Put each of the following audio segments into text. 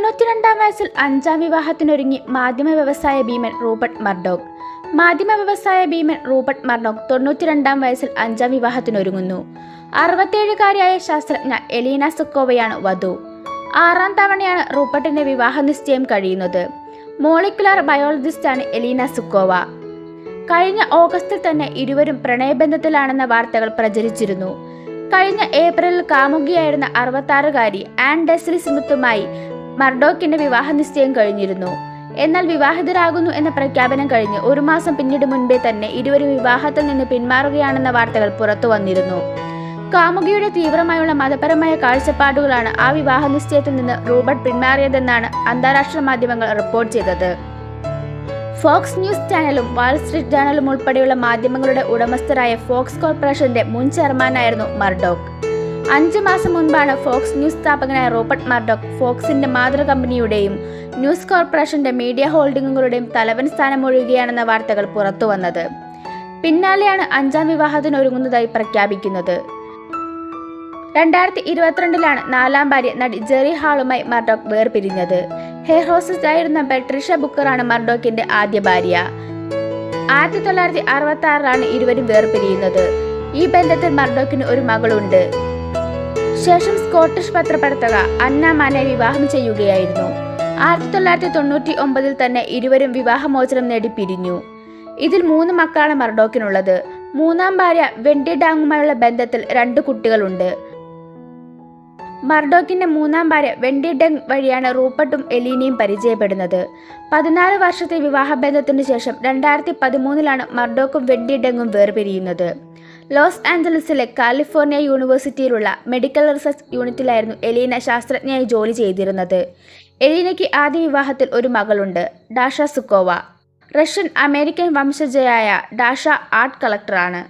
തൊണ്ണൂറ്റിരണ്ടാം വയസ്സിൽ അഞ്ചാം വിവാഹത്തിനൊരുങ്ങി മാധ്യമ വ്യവസായ ഭീമൻ റൂബർട്ട് മർഡോക്. മാധ്യമ വ്യവസായ ഭീമൻ റൂബർട്ട് മർഡോക് തൊണ്ണൂറ്റിരണ്ടാം വയസ്സിൽ അഞ്ചാം വിവാഹത്തിനൊരുങ്ങുന്നു. അറുപത്തേഴുകാരിയായ ശാസ്ത്രജ്ഞ എലീന സുക്കോവയാണ് വധു. ആറാം തവണയാണ് റൂബർട്ടിന്റെ വിവാഹ നിശ്ചയം കഴിയുന്നത്. മോളിക്കുലർ ബയോളജിസ്റ്റാണ് എലീന സുക്കോവ. കഴിഞ്ഞ ഓഗസ്റ്റിൽ തന്നെ ഇരുവരും പ്രണയബന്ധത്തിലാണെന്ന വാർത്തകൾ പ്രചരിച്ചിരുന്നു. കഴിഞ്ഞ ഏപ്രിലിൽ കാമുകിയായിരുന്ന അറുപത്താറുകാരി ഡെസ്ലി സ്മിത്തുമായി മർഡോക്കിന്റെ വിവാഹ നിശ്ചയം കഴിഞ്ഞിരുന്നു. എന്നാൽ വിവാഹിതരാകുന്നു എന്ന പ്രഖ്യാപനം കഴിഞ്ഞ് ഒരു മാസം പിന്നീട് മുൻപേ തന്നെ ഇരുവരും വിവാഹത്തിൽ നിന്ന് പിന്മാറുകയാണെന്ന വാർത്തകൾ പുറത്തു വന്നിരുന്നു. കാമുകിയുടെ തീവ്രമായുള്ള മതപരമായ കാഴ്ചപ്പാടുകളാണ് ആ വിവാഹ നിശ്ചയത്തിൽ നിന്ന് റോബർട്ട് പിന്മാറിയതെന്നാണ് അന്താരാഷ്ട്ര മാധ്യമങ്ങൾ റിപ്പോർട്ട് ചെയ്തത്. ഫോക്സ് ന്യൂസ് ചാനലും വാൾ സ്ട്രീറ്റ് ജേണലും ഉൾപ്പെടെയുള്ള മാധ്യമങ്ങളുടെ ഉടമസ്ഥരായ ഫോക്സ് കോർപ്പറേഷന്റെ മുൻ ചെയർമാനായിരുന്നു മർഡോക്ക് അഞ്ച് മാസം മുൻപാണ് ഫോക്സ് ന്യൂസ് സ്ഥാപകനായ റോബർട്ട് മർഡോക്ക് ഫോക്സിന്റെ മാതൃ കമ്പനിയുടെയും ന്യൂസ് കോർപ്പറേഷന്റെ മീഡിയ ഹോൾഡിംഗുകളുടെയും തലവൻ സ്ഥാനം ഒഴിയുകയാണെന്ന വാർത്തകൾ പുറത്തുവന്നത്. പിന്നാലെയാണ് അഞ്ചാം വിവാഹത്തിന് ഒരുങ്ങുന്നതായി പ്രഖ്യാപിക്കുന്നത്. രണ്ടായിരത്തി ഇരുപത്തിരണ്ടിലാണ് നാലാം ഭാര്യ നടി ജെറി ഹാളുമായി മർഡോക്ക് വേർപിരിഞ്ഞത്. ഹെയർ ഹോസ്റ്റസ് ആയിരുന്ന പെട്രിഷ ബുക്കറാണ് മർഡോക്കിന്റെ ആദ്യ ഭാര്യ. ആയിരത്തി തൊള്ളായിരത്തി അറുപത്തി ആറിലാണ് ഇരുവരും വേർപിരിയുന്നത്. ഈ ബന്ധത്തിൽ മർഡോക്കിന് ഒരു മകളുണ്ട്. ശേഷം സ്കോട്ടിഷ് പത്രപ്രവർത്തക അന്ന മാനെ വിവാഹം ചെയ്യുകയായിരുന്നു. ആയിരത്തി തൊള്ളായിരത്തി തൊണ്ണൂറ്റി ഒമ്പതിൽ തന്നെ ഇരുവരും വിവാഹമോചനം നേടി പിരിഞ്ഞു. ഇതിൽ മൂന്ന് മക്കളാണ് മർഡോക്കിനുള്ളത് മൂന്നാം ഭാര്യ വെണ്ടി ഡാങ്ങുമായുള്ള ബന്ധത്തിൽ രണ്ട് കുട്ടികളുണ്ട്. മർഡോക്കിന്റെ മൂന്നാം ഭാര്യ വെണ്ടി ഡെങ് വഴിയാണ് റൂപ്പർട്ടും എലീനയും പരിചയപ്പെടുന്നത്. പതിനാല് വർഷത്തെ വിവാഹബന്ധത്തിന് ശേഷം രണ്ടായിരത്തി പതിമൂന്നിലാണ് മർഡോക്കും വെണ്ടി ഡെങ്ങും വേർപിരിയുന്നത്. ലോസ് ആഞ്ചലസിലെ കാലിഫോർണിയ യൂണിവേഴ്സിറ്റിയിലുള്ള മെഡിക്കൽ റിസർച്ച് യൂണിറ്റിലായിരുന്നു എലീന ശാസ്ത്രജ്ഞയായി ജോലി ചെയ്തിരുന്നത്. എലീനയ്ക്ക് ആദ്യ വിവാഹത്തിൽ ഒരു മകളുണ്ട് ഡാഷ സുക്കോവ. റഷ്യൻ അമേരിക്കൻ വംശജയായ ഡാഷ ആർട്ട് കളക്ടറാണ്.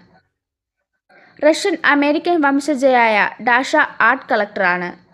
റഷ്യൻ അമേരിക്കൻ വംശജയായ ഡാഷ ആർട്ട് കളക്ടറാണ്.